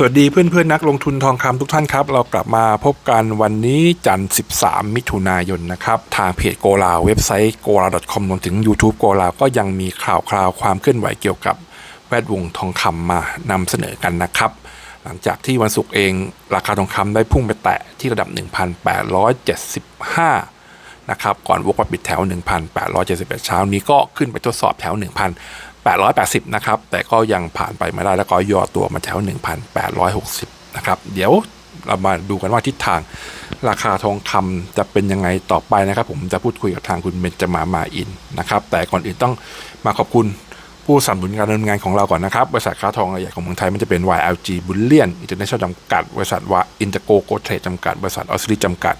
สวัสดีเพื่อนเพื่อนๆนักลงทุนทองคำทุกท่านครับ เรากลับมาพบกันวันนี้จันทร์ 13 มิถุนายนนะครับ ทางเพจโกลาเว็บไซต์ g o l a c o m รวมถึง YouTube โกลาก็ยังมีข่าวคราวความเคลื่อนไหวเกี่ยวกับแวดวงทองคำมานำเสนอกันนะครับ หลังจากที่วันศุกร์เองราคาทองคำได้พุ่งไปแตะที่ระดับ 1,875นะครับก่อนวกมาปิดแถว 1,871 เช้านี้ก็ขึ้นไปทดสอบแถว 880 นะครับ แต่ก็ยังผ่านไปไม่ได้แล้วก็ย่อตัวมาแถว 1,860 นะครับ เดี๋ยวเรามาดูกันว่าทิศทางราคาทองคำจะเป็นยังไงต่อไปนะครับ ผมจะพูดคุยกับทางคุณเบนจมามาอินนะครับ แต่ก่อนอื่นต้องมาขอบคุณผู้สนับสนุนการดำเนินงานของเราก่อนนะครับ บริษัทค้าทองรายใหญ่ของเมืองไทยมันจะเป็น YLG Bullion International จำกัด บริษัทว่า Intergo Gold Trade จำกัด บริษัทออสซิลิจำกัด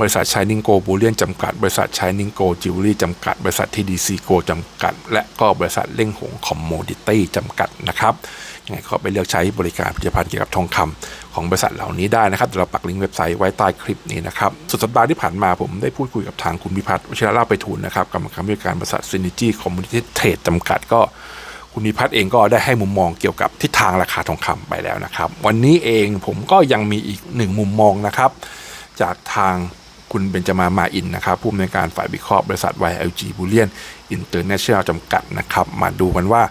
บริษัท Shining Go Bullion จำกัด บริษัท Shining Go Jewelry จำกัด บริษัท TDC Go จำกัด และก็บริษัทเล่งหง Commodity จำกัดนะครับยังไงก็ไปเลือกใช้บริการผลิตภัณฑ์เกี่ยวกับทองคำของบริษัทเหล่านี้ได้นะครับเดี๋ยวเราปักลิงก์เว็บไซต์ไว้ใต้คลิปนี้นะครับสุดสัปดาห์ที่ผ่านมาผมได้พูดคุยกับทางคุณพิพัฒน์วชิรลาภไปทูลนะครับกรรมการผู้จัดการบริษัท Synergy Commodity Trade จำกัดก็คุณนิพัฒน์เองก็ได้ให้มุมมองเกี่ยวกับทิศทางราคาทองคำไปแล้วนะครับ วันนี้เองผมก็ยังมีอีกหนึ่งมุมมองนะครับ จากทาง คุณเบนจามามาอินนะครับผู้อำนวยการฝ่ายวิเคราะห์บริษัท YLG Bullion International จำกัดนะครับ มาดูกันว่า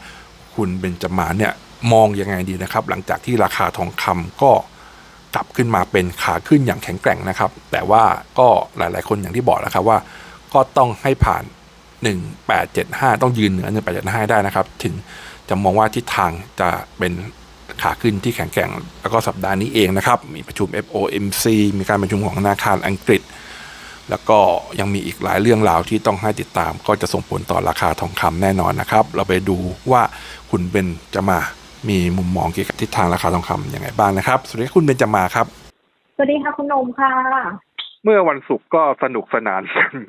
คุณเบนจามาเนี่ยมองยังไงดีนะครับ หลังจากที่ราคาทองคำก็กลับขึ้นมาเป็นขาขึ้นอย่างแข็งแกร่งนะครับ แต่ว่าก็หลาย ๆ คนอย่างที่บอกแล้วครับว่า ก็ต้องให้ผ่าน 1875 ต้องยืนเหนือ 1875 ได้นะครับ ถึงจะมองว่าทิศทางจะเป็นขาขึ้นที่แข็งแกร่ง แล้วก็สัปดาห์นี้เองนะครับ มีประชุม FOMC มีการประชุมของธนาคารอังกฤษ แล้วก็ยังมีอีกหลายเรื่องราวที่ต้องให้ติดตาม ก็จะส่งผลต่อราคาทองคำแน่นอนนะครับ เราไปดูว่าคุณเบนจะมามีมุมมองเกี่ยวกับทิศทางราคาทองคำยังไงบ้างนะครับ สวัสดีครับคุณเบนจะมาครับ สวัสดีค่ะคุณนมค่ะ เมื่อวันศุกร์ก็สนุกสนาน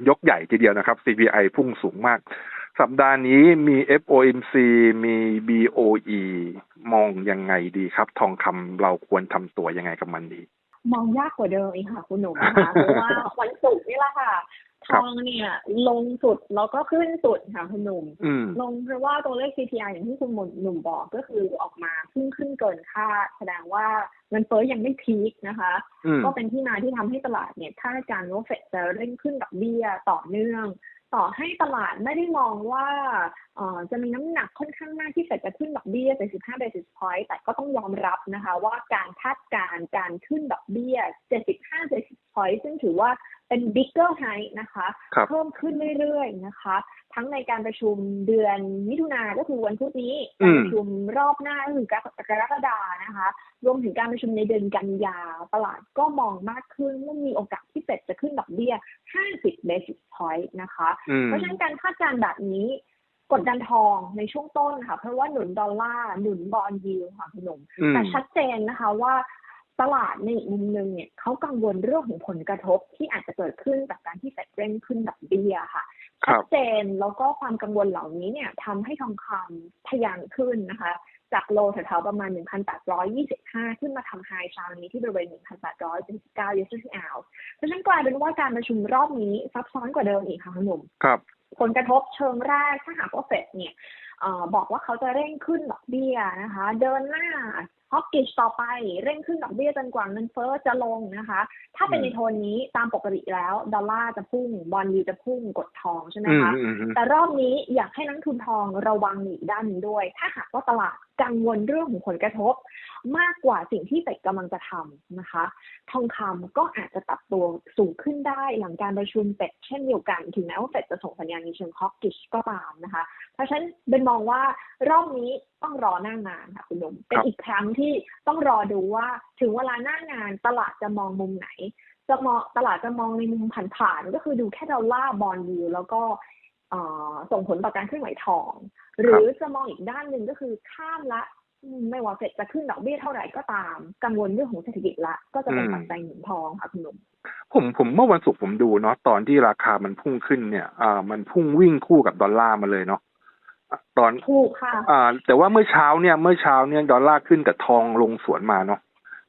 ยกใหญ่ทีเดียวนะครับ CPI พุ่งสูงมาก สัปดาห์นี้มี FOMC มี BOE มองยังไงดีครับ ทองคำเราควรทำตัวยังไงกับมันดี มองยากกว่าเดิมอีกค่ะคุณหนุ่มนะคะเพราะว่าวันศุกร์นี่แหละค่ะทครับองเนี่ย ลงสุดแล้วก็ขึ้นสุดค่ะคุณหนุ่มอืมลงเพราะว่าตัวเลข CPI อย่างที่คุณหนุ่มบอกก็คือออกมาขึ้นขึ้นเกินคาดแสดงว่าเงินเฟ้อยังไม่พีคนะคะอืมก็เป็นที่มาที่ทำให้ตลาดเนี่ยคาดการณ์ว่าเฟดจะเร่งขึ้นดอกเบี้ยต่อเนื่อง ต่อให้ตลาดไม่ได้มองว่าเอ่อจะมีน้ำหนักค่อนข้างมากที่เฟดจะขึ้นดอกเบี้ย75 basis point แต่ก็ต้องยอมรับนะคะว่าการคาดการณ์การขึ้นดอกเบี้ย 75 basis point ซึ่งถือว่าเป็น bigger hike นะคะครับเพิ่มขึ้นเรื่อยๆนะคะ ทั้งในการประชุมเดือนมิถุนาก็คือวันพุธนี้อืมการประชุมรอบหน้าก็คือกรกฎานะคะ รวมถึงการประชุมในเดือนกันยาตลาดก็มองมากขึ้นว่ามีโอกาสที่เฟดจะขึ้นดอกเบี้ย 50 basis point นะคะอืมเพราะฉะนั้นการคาดการณ์แบบนี้กดดันทองในช่วงต้นค่ะ เพราะว่าหนุนดอลลาร์หนุนบอลยิวค่ะคุณหนุ่มอืมแต่ชัดเจนนะคะว่าตลาดในอีกมุมหนึ่งเนี่ยเขากังวลเรื่องของผลกระทบที่อาจจะเกิดขึ้นจากการที่เฟดเร่งขึ้นดอกเบี้ยค่ะครั ชับดเจนแล้วก็ความกังวลเหล่านี้เนี่ยทำให้ทองคำทะยานขึ้นนะคะ จากโลแถวๆประมาณ 1,825 ขึ้นมาทำไฮเช้านี้ที่บริเวณ 1,879 USD ounce เพราะฉะนั้นกลายเป็นว่าการประชุมรอบนี้ซับซ้อนกว่าเดิมอีกค่ะคุณหนุ่มครับ ผลกระทบเชิงแรกถ้าหากว่าเฟดเนี่ยเออบอกว่าเขาจะเร่งขึ้นดอกเบี้ยนะคะ เดินหน้า ฮอกกิชต่อไปเร่งขึ้นดอกเบี้ยจนกว่าเงินเฟ้อจะลงนะคะ ถ้าเป็นอืมในโทนนี้ตามปกติแล้วดอลลาร์จะพุ่งบอลยูจะพุ่งกดทองใช่ไหมอืมคะอืมอืมแต่รอบนี้อยากให้นักทุนทองระวังอีกด้านหนึ่งด้วย ถ้าหากว่าตลาดกังวลเรื่องของผลกระทบ มากกว่าสิ่งที่เฟดกำลังจะทำนะคะ ทองคำก็อาจจะปรับตัวสูงขึ้นได้หลังการประชุมเฟดเช่นเดียวกัน ถึงแม้ว่าเฟดจะส่งสัญญาณในเชิงฮอกกิชก็ตามนะคะ เพราะฉะนั้นเป็นมองว่ารอบนี้ต้องรอหน้างานค่ะคุณหนุ่มเป็นครับอีกครั้งที่ต้องรอดูว่าถึงเวลาหน้างานตลาดจะมองมุมไหน จะมองตลาดจะมองในมุมผ่านๆก็คือดูแค่ดอลลาร์บอลยูแล้วก็เอ่อส่งผลต่อการเคลื่อนไหวทอง หรือจะมองอีกด้านหนึ่งก็คือข้ามละอืมไม่ว่าเฟดจะขึ้นดอกเบี้ยเท่าไหร่ก็ตาม กังวลเรื่องของเศรษฐกิจละ ก็จะเป็นอืมปัจจัยหนุนทองค่ะคุณหนุ่มผมผมเมื่อวันศุกร์ผมดูเนาะตอนที่ราคามันพุ่งขึ้นเนี่ยอ่ามันพุ่งวิ่งคู่กับดอลลาร์มาเลยเนาะอะ ตอนถูกค่ะอ่า แต่ว่าเมื่อเช้าเนี่ยเมื่อเช้าเนี่ยดอลลาร์ขึ้นกับทองลงสวนมาเนาะ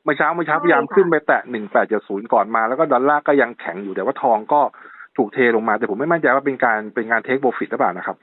เมื่อเช้าเมื่อเช้าใช่พยายามค่ะขึ้นไปแตะหนึ่งแปดเจ็ดศูนย์ก่อนมาแล้วก็ดอลลาร์ก็ยังแข็งอยู่แต่ว่าทองก็ถูกเทลงมา แต่ผมไม่มั่นใจว่าเป็นการเป็นการเทคโปรฟิตหรือเปล่านะครับ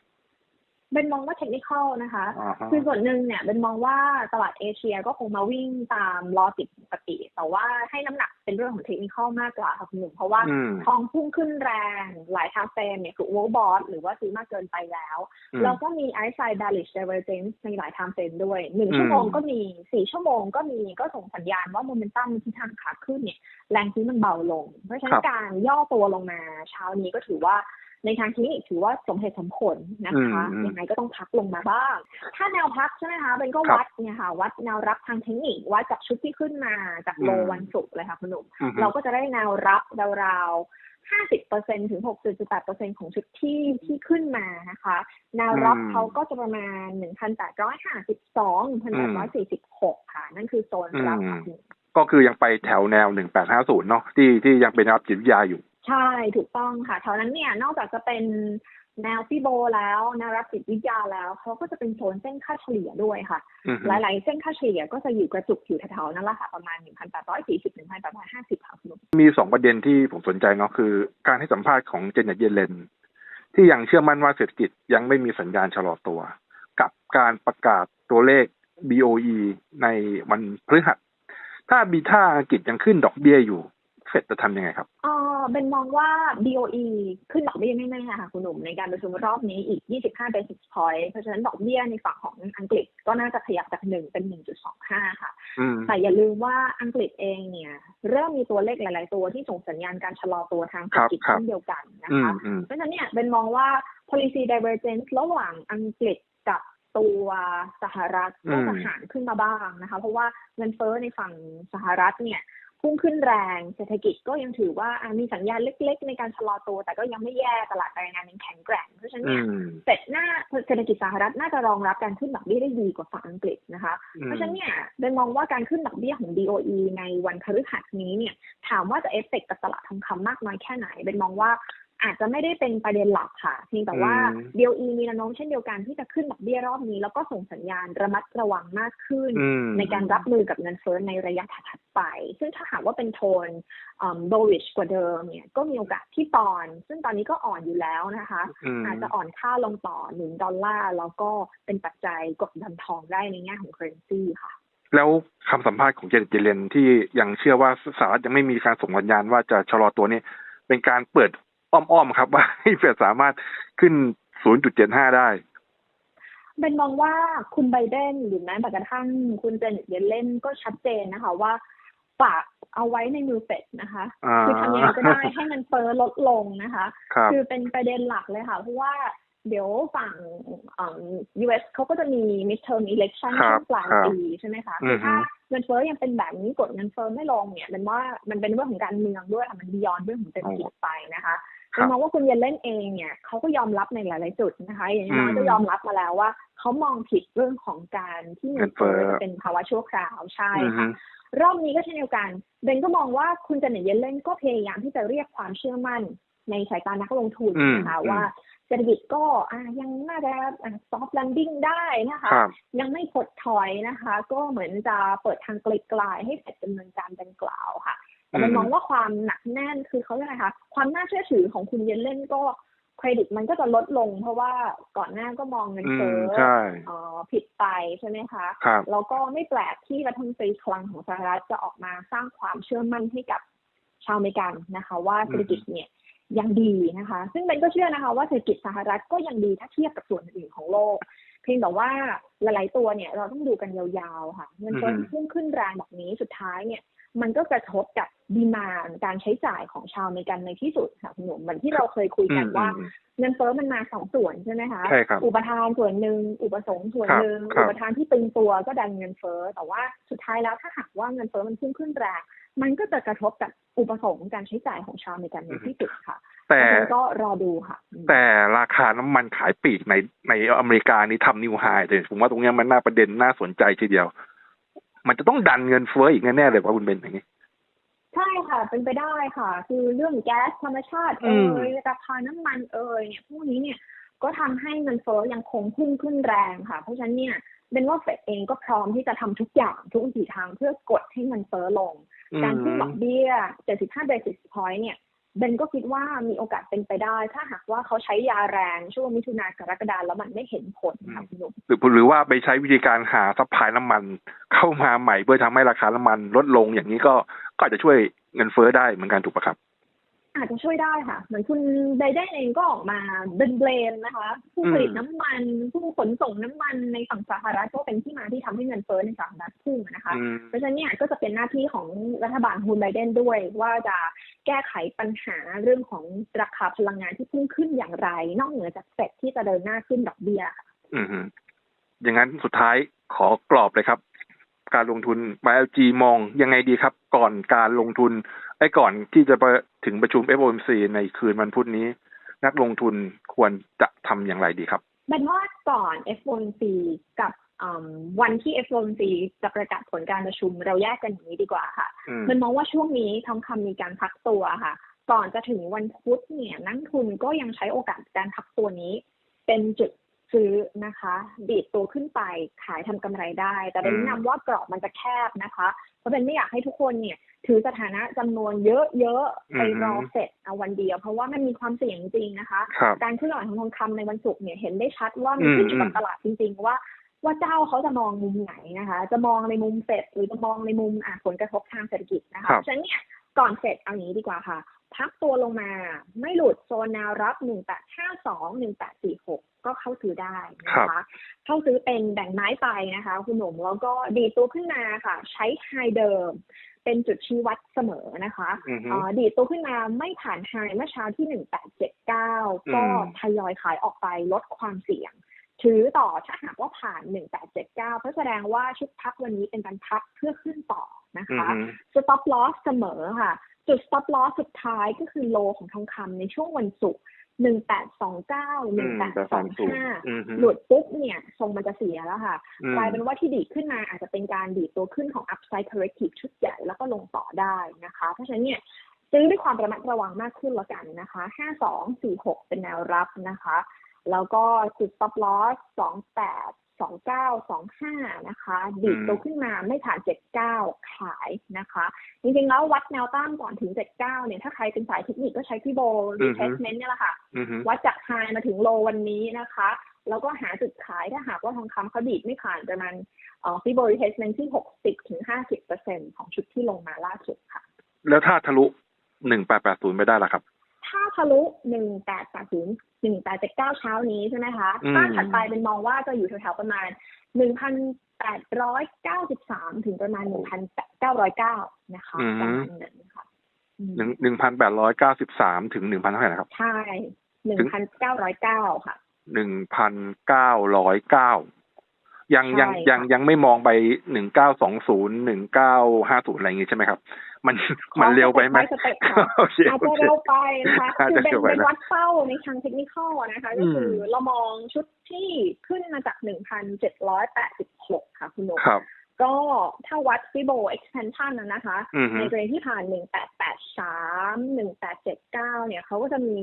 เบนมองว่าเทคนิคอลนะคะอ่าฮะคือส่วนหนึ่งเนี่ยเบนมองว่าตลาดเอเชียก็คงมาวิ่งตามลอติดปกติ แต่ว่าให้น้ำหนักเป็นเรื่องของเทคนิคอลมากกว่าค่ะคุณหนุ่มเพราะว่าอืมทองพุ่งขึ้นแรง หลายทางเฟรมเนี่ยคือโอเวอร์บอทหรือว่าซื้อมากเกินไปแล้วอืมแล้วก็มีไอซ์ไซด์ bearish divergence ในหลายทางเฟรมด้วยหนึ่งอืมชั่วโมงก็มีสี่ชั่วโมงก็มีก็ส่งสัญญาณว่าโมเมนตัมที่ทางขาขึ้นเนี่ยแรงซื้อมันเบาลง เพราะฉะนั้นการย่อตัวลงมาเช้านี้ก็ถือว่า ในทางเทคนิคถือว่าสมเหตุสมผลนะคะอืมอืมยังไงก็ต้องพักลงมาบ้าง ถ้าแนวพักใช่ไหมคะเป็นก็ครับวัดเนี่ยค่ะวัดแนวรับทางเทคนิควัดจากชุดที่ขึ้นมาจากโลอืมวันศุกร์เลยค่ะคุณหนุ่มอือฮึเราก็จะได้แนวรับราวๆ50%ถึง 60.8%ของชุดที่ที่ขึ้นมานะคะ แนวรับอืมเขาก็จะประมาณ 1,852 1,846 ค่ะ นั่นคือโซนรับอืมค่ะคุณก็คือยังไปแถวแนวหนึ่งแปดห้าศูนย์เนาะที่ที่ยังเป็นรับจิตวิทยาอยู่ ใช่ถูกต้องค่ะแถวนั้นเนี่ยนอกจากจะเป็นแนวฟิโบแล้วแนวรับจิตวิทยาแล้วเขาก็จะเป็นโซนเส้นค่าเฉลี่ยด้วยค่ะอือฮึหลาย ๆ เส้นค่าเฉลี่ยก็จะอยู่กระจุกอยู่แถวๆนั่นแหละค่ะประมาณ 1,840ถึง1,850ค่ะคุณหนุ่มมีสองประเด็นที่ผมสนใจเนาะคือ การให้สัมภาษณ์ของเจนเน็ตเยเลน ที่ยังเชื่อมั่นว่าเศรษฐกิจยังไม่มีสัญญาณชะลอตัว กับการประกาศตัวเลข BOE ในวันพฤหัส ถ้าบีท่าอังกฤษยังขึ้นดอกเบี้ยอยู่ เฟดจะทำยังไงครับเออเป็นมองว่า BOE ขึ้นดอกเบี้ยไม่แน่ค่ะคุณหนุ่มในการประชุมรอบนี้อีก 25 basis point เพราะฉะนั้นดอกเบี้ยในฝั่งของอังกฤษก็น่าจะขยับจาก 1 เป็น 1.25 ค่ะอืมแต่อย่าลืมว่าอังกฤษเองเนี่ย เริ่มมีตัวเลขหลาย ๆ ตัวที่ส่งสัญญาณการชะลอตัวทางเศรษฐกิจครับเช่นเดียวกันนะอืมคะอืมเพราะฉะนั้นเนี่ยเป็นมองว่า policy divergence ระหว่างอังกฤษกับตัวสหรัฐก็จะอืมหารขึ้นมาบ้างนะคะ เพราะว่าเงินเฟ้อในฝั่งสหรัฐเนี่ย พุ่งขึ้นแรงเศรษฐกิจก็ยังถือว่าอะมีสัญญาณเล็ก ๆ ในการชะลอตัว แต่ก็ยังไม่แย่ตลาดแรงงานยังแข็งแกร่งเพราะฉะนั้นอืเนี่ยมเศรษฐหน้าเศรษฐกิจสหรัฐน่าจะรองรับการขึ้นดอกเบี้ยได้ดีกว่าฝั่งอังกฤษนะคะอืเพมราะฉะนั้นเนี่ยเดนมองว่าการขึ้นดอกเบี้ยของ BOE ในวันพฤหัสนี้เนี่ยถามว่าจะเอฟเฟกต์กับตลาดทองคำมากน้อยแค่ไหนเบนมองว่า อาจจะไม่ได้เป็นประเด็นหลักค่ะเพียงแต่ว่าอืม BOE มีแนวโน้มเช่นเดียวกันที่จะขึ้นดอกเบี้ยรอบนี้ แล้วก็ส่งสัญญาณระมัดระวังมากขึ้นอืมในการรับมือกับเงินเฟ้อในระยะถัดๆไป ซึ่งถ้าหากว่าเป็นโทนอืม bullish กว่าเดิมเนี่ยก็มีโอกาสที่ตอน ซึ่งตอนนี้ก็อ่อนอยู่แล้วนะคะอืมอาจจะอ่อนค่าลงต่อหนึ่งดอลลาร์แล้วก็เป็นปัจจัยกดดันทองได้ในแง่ของ currency ค่ะแล้วคำสัมภาษณ์ของเจเน็ตเยเลนที่ยังเชื่อว่าสหรัฐยังไม่มีการส่งสัญญาณว่าจะชะลอตัวนี่เป็นการเปิด อ้อมๆครับว่าให้เฟดสามารถขึ้น 0.75 ได้เป็นมองว่าคุณไบเดนหรือแม้แต่กระทั่งคุณเจเน็ตเยเลนก็ชัดเจนนะคะว่าฝากเอาไว้ในมือเฟดนะคะอ่าคือทำยังไงก็ได้ให้เงินเฟ้อลดลงนะคะครับคือเป็นประเด็นหลักเลยค่ะ เพราะว่าเดี๋ยวฝั่งเอ่อ US เขาก็จะมี midterm election ครัช่บวงปลายครับปีใช่ไหมคะอืคืออฮึถ้าเงินเฟ้อยังเป็นแบบนี้กดเงินเฟ้อไม่ลงเนี่ยเป็นว่ามันเป็นเรื่องของการเมืองด้วยค่ะมันบียอนเรื่องของเศรษฐกิจไปนะคะ คเป็รันบมองว่าคุณเยนเล่นเองเนี่ยเขาก็ยอมรับในหลาย ๆ จุดนะคะ อย่างน้อยอืมก็ยอมรับมาแล้วว่าเขามองผิดเรื่องของการที่เงินเฟ้อเงินเฟ้อจะเป็นภาวะชั่วคราวใช่อือฮึค่ะรอบนี้ก็เช่นเดียวกันเบนก็มองว่าคุณเจเน็ตเยนเล่นก็พยายามที่จะเรียกความเชื่อมั่นในสายตานักลงทุนอืมนะคะอืมว่าเศรษฐกิจก็อะยังน่าจะซอฟต์แลนดิ้งได้นะคะครับยังไม่ถดถอยนะคะ ก็เหมือนจะเปิดทางไกลๆให้เสร็จดำเนินการดังกล่าวค่ะ แต่มันอืมมองว่าความหนักแน่นคือเขาเรียกอะไรคะความน่าเชื่อถือของคุณเยนเล่นก็เครดิตมันก็จะลดลง เพราะว่าก่อนหน้าก็มองเงินอืเฟ้มอใช่เอ่อผิดไปใช่ไหมคะครับแล้วก็ไม่แปลกที่รัฐมนตรีคลังของสหรัฐจะออกมาสร้างความเชื่อมั่นให้กับชาวอเมริกันนะคะ ว่าเศรษฐกิจเนี่ยยังดีนะคะ ซึ่งเบนก็เชื่อนะคะ ว่าเศรษฐกิจสหรัฐก็ยังดีถ้าเทียบกับส่วนอื่นของโลกเพียงแต่ว่าหลายๆตัวเนี่ยเราต้องดูกันยาวๆ ค่ะเงินเฟ้ออือฮึพุ่งขึ้นแรงแบบนี้สุดท้ายเนี่ย มันก็กระทบกับดีมานการใช้จ่ายของชาวอเมริกันในที่สุดค่ะคุณหนุ่มเหมือนที่เราเคยคุยกันว่าอืมเงินเฟ้อมันมาสองส่วนใช่ไหมคะใช่ครับอุปทานส่วนหนึ่งอุปสงค์ส่วนหนึ่งครับอุปทานที่ตึงตัวก็ดันเงินเฟ้อแต่ว่าสุดท้ายแล้วถ้าหากว่าเงินเฟ้อมันพุ่งขึ้นแรงมันก็จะกระทบกับอุปสงค์การใช้จ่ายของชาวอเมริกันในที่สุดค่ะ แต่เพราะฉะนั้นก็รอดูค่ะอืมแต่ราคาน้ำมันขายปลีกในในอเมริกานี่ทำนิวไฮเลยผมว่าตรงเนี้ยมันน่าประเด็นน่าสนใจทีเดียว มันจะต้องดันเงินเฟ้ออีกแน่ๆเลยว่าคุณเบนอย่างนี้ใช่ค่ะ เป็นไปได้ค่ะ คือเรื่องแก๊สธรรมชาติอืเอ่มยราคาน้ำมันเอ่ยเนี่ยพวกนี้เนี่ยก็ทำให้เงินเฟ้อยังคงพุ่งขึ้นแรงค่ะ เพราะฉะนั้นเนี่ยเป็นว่าเฟดเองก็พร้อมที่จะทำทุกอย่างทุกวิถีทางเพื่อกดให้เงินเฟ้อลง การขึ้นดอกเบี้ย 75 basis point เนี่ย เบนก็คิดว่ามีโอกาสเป็นไปได้ ถ้าหากว่าเขาใช้ยาแรงช่วงมิถุนากรกฎาแล้วมันไม่เห็นผลค่ะคุณหนุ่มหรือหรือว่าไปใช้วิธีการหาซัพพลายน้ำมัน เข้ามาใหม่เพื่อทำให้ราคาน้ำมันลดลงอย่างนี้ก็ก็อาจจะช่วยเงินเฟ้อได้เหมือนกันถูกปะครับ อาจจะช่วยได้ค่ะ เหมือนคุณไบเดนเองก็ออกมาเบนเบลมนะคะ ผู้ผลิตน้ำมัน ผู้ขนส่งน้ำมันในฝั่งสหรัฐก็เป็นที่มาที่ทำให้เงินเฟ้อในสหรัฐพุ่งนะคะอืมเพราะฉะนั้นเนี่ยก็จะเป็นหน้าที่ของรัฐบาลคุณไบเดนด้วย ว่าจะแก้ไขปัญหาเรื่องของราคาพลังงานที่พุ่งขึ้นอย่างไร นอกเหนือจากเฟดที่จะเดินหน้าขึ้นดอกเบี้ยค่ะอืมฮึอย่างนั้นสุดท้ายขอกรอบเลยครับ การลงทุน YLG มองยังไงดีครับ ก่อนการลงทุนไอ้ก่อนที่จะไปถึงประชุม FOMC ในคืนวันพุธนี้ นักลงทุนควรจะทำอย่างไรดีครับแบันว่าก่อน F1C กับอืมวันที่ F1C จะประกาศผลการประชุมเราแยกกันอย่างนี้ดีกว่าค่ะอืมมันมองว่าช่วงนี้ทองคำมีการพักตัวค่ะ ก่อนจะถึงวันพุธเนี่ยนักทุนก็ยังใช้โอกาสการพักตัวนี้ เป็นจุด ซื้อนะคะดีดตัวขึ้นไปขายทำกำไรได้ แต่เป็นอืมแนะนำว่ากรอบมันจะแคบนะคะ เพราะเป็นไม่อยากให้ทุกคนเนี่ย ถือสถานะจำนวนเยอะๆไปรอเสร็จเอาวันเดียว เพราะว่ามันมีความเสี่ยงจริงนะคะครับการเคลื่อนไหวของทองคำในวันศุกร์เนี่ยเห็นได้ชัดว่ามันอืมขึ้นอยู่กับอืมตลาดจริง ๆ ว่าว่าเจ้าเขาจะมองมุมไหนนะคะ จะมองในมุมเฟดหรือจะมองในมุมอะผลกระทบทางเศรษฐกิจนะคะครับฉะนั้นเนี่ยก่อนเฟดเอาอย่างนี้ดีกว่าค่ะ พักตัวลงมา ไม่หลุดโซนแนวรับ 1852 1846 ก็เข้าซื้อได้นะคะ เข้าซื้อเป็นแบ่งไม้ไปนะคะ คุณหนุ่มแล้วก็ดีดตัวขึ้นมาค่ะ ใช้ไฮเดิม เป็นจุดชี้วัดเสมอนะคะอือฮึเอ่อดีดตัวขึ้นมาไม่ผ่านไฮเมื่อเช้าที่ 1879 ก็อืมทยอยขายออกไปลดความเสี่ยงถือต่อถ้าหากว่าผ่าน 1879 เพราะแสดงว่าชุดพักวันนี้เป็นการพักเพื่อขึ้นต่อนะอืคะม stop loss เสมอค่ะ จุด stop loss สุดท้ายก็คือโลของทองคำในช่วงวันศุกร์1829อืมแต่สามศูนย์อืมฮึ1825หลุดปุ๊บเนี่ยทรงมันจะเสียแล้วค่ะอืมกลายเป็นว่าที่ดีดขึ้นมาอาจจะเป็นการดีดตัวขึ้นของ upside corrective ชุดใหญ่แล้วก็ลงต่อได้นะคะ เพราะฉะนั้นเนี่ยซื้อด้วยความระมัดระวังมากขึ้นแล้วกันนะคะ5246เป็นแนวรับนะคะ แล้วก็จุด stop loss 28 29 25 นะคะ ดีดตัวขึ้นมาไม่ผ่าน 79 ขายนะคะ จริงๆแล้ววัดแนวต้านก่อนถึง 79 เนี่ยถ้าใครเป็นสายเทคนิคก็ใช้พี่โบ retracement เนี่ยแหละค่ะอืมฮึวัดจากไฮมาถึงโลวันนี้นะคะ แล้วก็หาจุดขายถ้าหากว่าทองคำเขาดีดไม่ผ่านประมาณเอ่อฟิโบ retracement ที่ 60ถึง50เปอร์เซ็นของชุดที่ลงมาล่าสุดค่ะ แล้วถ้าทะลุ หนึ่งแปดแปดศูนย์ไปได้ล่ะครับถ้าทะลุ1880 1879เช้านี้ใช่ไหมคะอืมต้านถัดไปเป็นมองว่าจะอยู่แถวๆประมาณ1,893ถึงประมาณ1,909นะคะอืมประมาณนั้นค่ะอืมหนึ่งหนึ่งพันแปดร้อยเก้าสิบสามถึงหนึ่งพันเท่าไหร่นะครับ ใช่1,909ค่ะหนึ่งพันเก้าร้อยเก้ายังใช่ยังค่ะยังยังไม่มองไปหนึ่งเก้าสองศูนย์หนึ่งเก้าห้าศูนย์อะไรอย่างงี้ใช่ไหมครับ มันมันเร็วไปไหมสเต็ปค่ะโอเคอาจโอจะเคเร็วไปนะคะอาจคือจะเป็นเร็วไปเป็นนะวัดเป้าในทางเทคนิคนะคะ ก็คืออมเรามองชุดที่ขึ้นมาจาก1,786ค่ะคุณหนุ่มครับก็ถ้าวัดฟิโบ expansion นะนะคะอือฮึในกรณีที่ผ่าน1883 1879เนี่ยเขาก็จะมี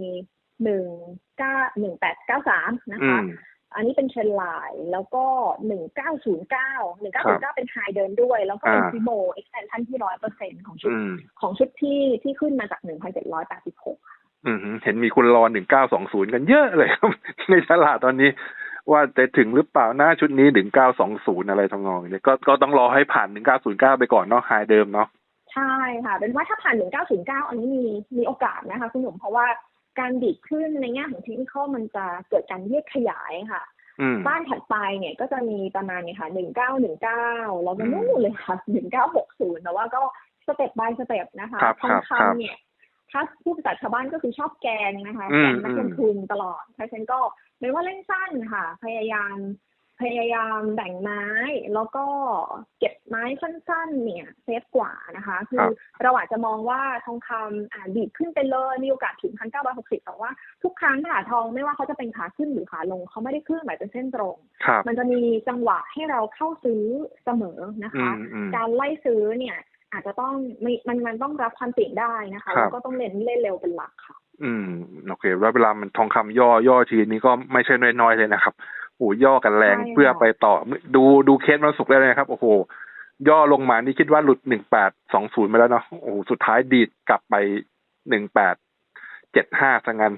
19 1893นะอืคะม อันนี้เป็นเทรนไลน์แล้วก็1909 1909เป็นไฮเดินด้วย แล้วก็เป็นอ่าฟิโบ expansion ที่100%ของชุดอืมของชุดที่ที่ขึ้นมาจาก1,786อืมเห็นมีคนรอหนึ่งเก้าสองศูนย์กันเยอะเลยครับ ในตลาดตอนนี้ ว่าจะถึงหรือเปล่าหน้าชุดนี้หนึ่งเก้าสองศูนย์อะไรทำนองนี้ก็ก็ต้องรอให้ผ่านหนึ่งเก้าศูนย์เก้าไปก่อนเนาะไฮเดิมเนาะใช่ค่ะ เป็นว่าถ้าผ่าน1909อันนี้มีมีโอกาสนะคะคุณหนุ่มเพราะว่า การดีดขึ้นในแง่ของเทคนิคมันจะเกิดการยืดขยายค่ะอืมบ้านถัดไปเนี่ยก็จะมีประมาณเนี่ยค่ะ1919แล้วก็อืมนู่นเลยค่ะ1960แต่ว่าก็สเต็ป by สเต็ปนะคะครับทองครับครับคำเนี่ย ถ้าผู้ภาษาชาวบ้านก็คือชอบแกงนะคะอืแกมงนักลงทุนตลอดเพราะฉะนั้นก็ไม่ว่าเล่นสั้นค่ะ พยายาม พยายามแบ่งไม้แล้วก็เก็บไม้สั้นๆ เนี่ยเซฟกว่านะคะ คือเราอาจจะมองว่าทองคำอ่าดีดขึ้นไปเลยมีโอกาสถึง1,960แต่ว่าทุกครั้งค่ะทองไม่ว่าเขาจะเป็นขาขึ้นหรือขาลงเขาไม่ได้เคลื่อนไหวเป็นเส้นตรงครับมันจะมีจังหวะให้เราเข้าซื้อเสมอนะอืคะมอืมการไล่ซื้อเนี่ยอาจจะต้องไม่มันมันต้องรับความเสี่ยงได้นะคะครับแล้วก็ต้องเล่นเล่นเร็วเป็นหลักค่ะ อืมโอเคแล้วเวลามันทองคำย่อย่อทีนี้ก็ไม่ใช่น้อยๆเลยนะครับ โอ้ย่อกันแรงใช่ค่ะเพื่อไปต่อ ดูดูเคสมันสุกได้เลยนะครับ โอ้โห ย่อลงมานี่คิดว่าหลุดหนึ่งแปดสองศูนย์ไปแล้วเนาะโอ้โหสุดท้ายดีดกลับไปหนึ่งแปดเจ็ดห้าซะงั้น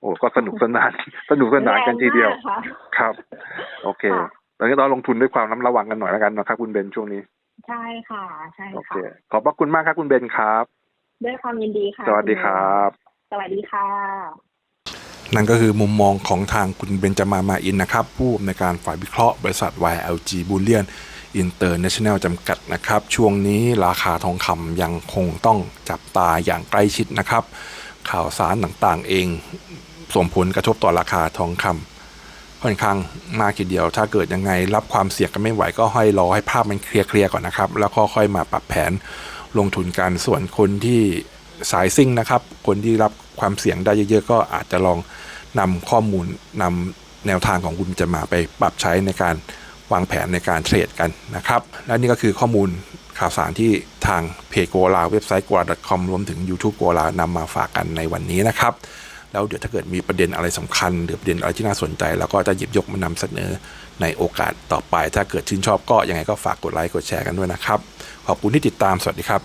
โอ้ก็สนุกสนาน สนุกสนานกันทีเดียวแรงมากค่ะครับ โอเคค่ะตอนนี้เราลงทุนด้วยความระมัดระวังกันหน่อยแล้วกันนะครับคุณเบนช่วงนี้ ใช่ค่ะ ใช่โอเคค่ะขอบพระคุณมากครับคุณเบนครับ ด้วยความยินดีค่ะ สวัสดีครับ สวัสดีค่ะ นั่นก็คือมุมมองของทางคุณเบนจามามาอินนะครับ ผู้อำนวยการฝ่ายวิเคราะห์บริษัท YLG Bullion International จำกัดนะครับ ช่วงนี้ราคาทองคำยังคงต้องจับตาอย่างใกล้ชิดนะครับ ข่าวสารต่างๆเองส่งผลกระทบต่อราคาทองคำค่อนข้างมากทีเดียว ถ้าเกิดยังไงรับความเสี่ยงกันไม่ไหวก็ให้รอให้ภาพมันเคลียร์ๆก่อนนะครับ แล้วค่อยๆมาปรับแผนลงทุนกันส่วนคนที่ สายซิ่งนะครับ คนที่รับความเสี่ยงได้เยอะๆ ก็อาจจะลองนำข้อมูลนำแนวทางของคุณจะมาไปปรับใช้ในการวางแผนในการเทรดกันนะครับ และนี่ก็คือข้อมูลข่าวสารที่ทางเพจโกลาเว็บไซต์ g o l a c o m รวมถึง YouTube โกลานำมาฝากกันในวันนี้นะครับ แล้วเดี๋ยวถ้าเกิดมีประเด็นอะไรสำคัญ หรือประเด็นอะไรที่น่าสนใจแล้วก็จะหยิบยกมานำเสนอในโอกาสต่อไป ถ้าเกิดชื่นชอบก็ยังไงก็ฝากกดไลค์กดแชร์กันด้วยนะครับ ขอบคุณที่ติดตามสวัสดีครับ